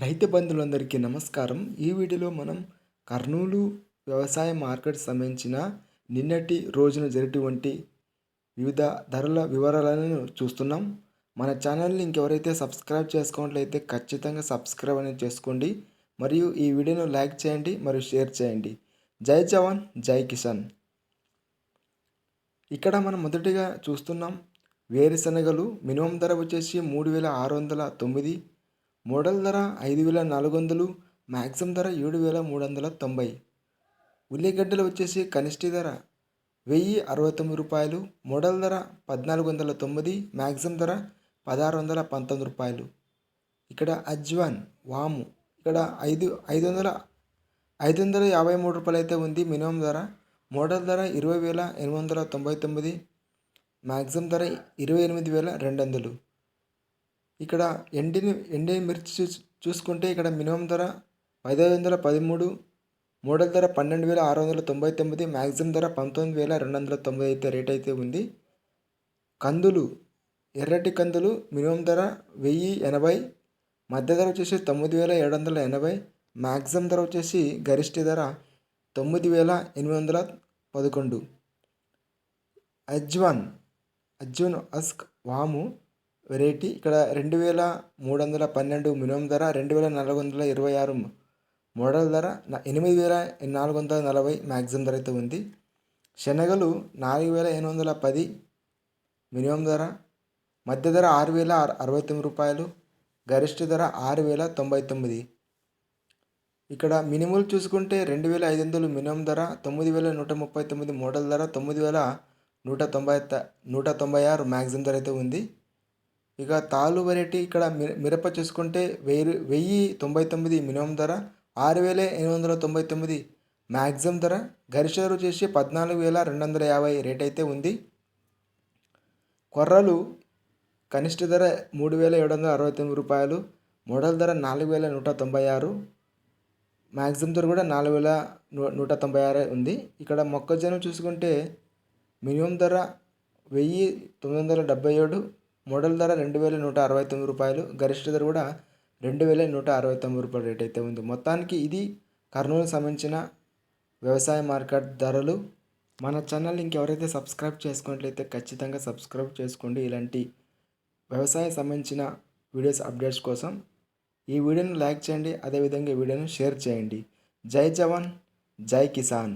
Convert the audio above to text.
రైతు బంధువులందరికీ నమస్కారం. ఈ వీడియోలో మనం కర్నూలు వ్యవసాయ మార్కెట్ సంబంధించిన నిన్నటి రోజున జరిగినటువంటి వివిధ ధరల వివరాలను చూస్తున్నాం. మన ఛానల్ని ఇంకెవరైతే సబ్స్క్రైబ్ చేసుకోవట్లయితే ఖచ్చితంగా సబ్స్క్రైబ్ అనేది చేసుకోండి. మరియు ఈ వీడియోను లైక్ చేయండి మరియు షేర్ చేయండి. జై జవాన్ జై కిసాన్. ఇక్కడ మనం మొదటిగా చూస్తున్నాం వేరుశనగలు మినిమం ధర వచ్చేసి మూడు వేల ఆరు వందల తొమ్మిది. మోడల్ ధర ఐదు వేల నాలుగు వందలు మ్యాక్సిమం ధర ఏడు వేల మూడు వందల తొంభై. ఉల్లిగడ్డలు వచ్చేసి కనిష్ట ధర వెయ్యి అరవై తొమ్మిది రూపాయలు మోడల్ ధర పద్నాలుగు వందల తొమ్మిది మ్యాక్సిమం ధర పదహారు వందల పంతొమ్మిది రూపాయలు. ఇక్కడ అజ్వాన్ వాము ఇక్కడ ఐదు ఐదు వందల ఐదు వందల యాభై మూడు రూపాయలు అయితే ఉంది మినిమం ధర మోడల్ ధర ఇరవై వేల ఎనిమిది వందల తొంభై తొమ్మిది మ్యాక్సిమం ధర ఇరవై ఎనిమిది వేల రెండు వందలు. ఇక్కడ ఎండిని ఎండిని మిర్చి చూసుకుంటే ఇక్కడ మినిమం ధర పదిహేను వందల పదమూడు మోడల్ ధర పన్నెండు వేల ఆరు వందల తొంభై తొమ్మిది మ్యాక్సిమం ధర పంతొమ్మిది వేల రెండు వందల తొంభై అయితే రేట్ అయితే ఉంది. కందులు ఎర్రటి కందులు మినిమం ధర వెయ్యి ఎనభై మధ్య ధర వచ్చేసి తొమ్మిది వేల ఏడు వందల ఎనభై మ్యాక్సిమం ధర వచ్చేసి గరిష్ట ధర తొమ్మిది వేల ఎనిమిది వందల పదకొండు. అజ్వాన్ అజ్వాన్ అస్క్ వాము వెరైటీ. ఇక్కడ రెండు వేల మూడు వందల పన్నెండు మినిమం ధర రెండు వేల నాలుగు వందల ఇరవై ఆరు మోడల్ ధర ఎనిమిది వేల నాలుగు వందల నలభై మ్యాక్సిమం ధర అయితే ఉంది. శనగలు నాలుగు వేల ఎనిమిది వందల పది మినిమం ధర మధ్య ధర ఆరు వేల అరవై తొమ్మిది రూపాయలు గరిష్ట ధర ఆరు వేల తొంభై తొమ్మిది. ఇక్కడ మినిమల్ చూసుకుంటే రెండు వేల ఐదు వందలు మినిమం ధర తొమ్మిది వేల నూట ముప్పై తొమ్మిది మోడల్ ధర తొమ్మిది వేల నూట తొంభై నూట తొంభై ఆరు మ్యాక్సిమం ధర అయితే ఉంది. ఇక తాలు వెరైటీ ఇక్కడ మిరప చూసుకుంటే వెయ్యి వెయ్యి తొంభై తొమ్మిది మినిమం ధర ఆరు వేల ఎనిమిది వందల తొంభై తొమ్మిది మ్యాక్సిమం ధర గరిష్ట చేసి పద్నాలుగు వేల రెండు వందల యాభై రేట్ అయితే ఉంది. కొర్రలు కనిష్ట ధర మూడు వేల ఏడు వందల అరవై తొమ్మిది రూపాయలు మోడల్ ధర నాలుగు వేల నూట తొంభై ఆరు మ్యాక్సిమం ధర కూడా నాలుగు వేల నూట తొంభై ఆరు ఉంది. ఇక్కడ మొక్కజొన్న చూసుకుంటే మినిమం ధర వెయ్యి తొమ్మిది వందల డెబ్బై ఏడు మోడల్ ధర రెండు వేల నూట అరవై తొమ్మిది రూపాయలు గరిష్ట ధర కూడా రెండు వేల నూట అరవై తొమ్మిది రూపాయల రేట్ అయితే ఉంది. మొత్తానికి ఇది కర్నూలు సంబంధించిన వ్యవసాయ మార్కెట్ ధరలు. మన ఛానల్ ఇంకెవరైతే సబ్స్క్రైబ్ చేసుకున్నట్లయితే ఖచ్చితంగా సబ్స్క్రైబ్ చేసుకోండి. ఇలాంటి వ్యవసాయ సంబంధించిన వీడియోస్ అప్డేట్స్ కోసం ఈ వీడియోను లైక్ చేయండి. అదేవిధంగా ఈ వీడియోను షేర్ చేయండి. జై జవాన్ జై కిసాన్.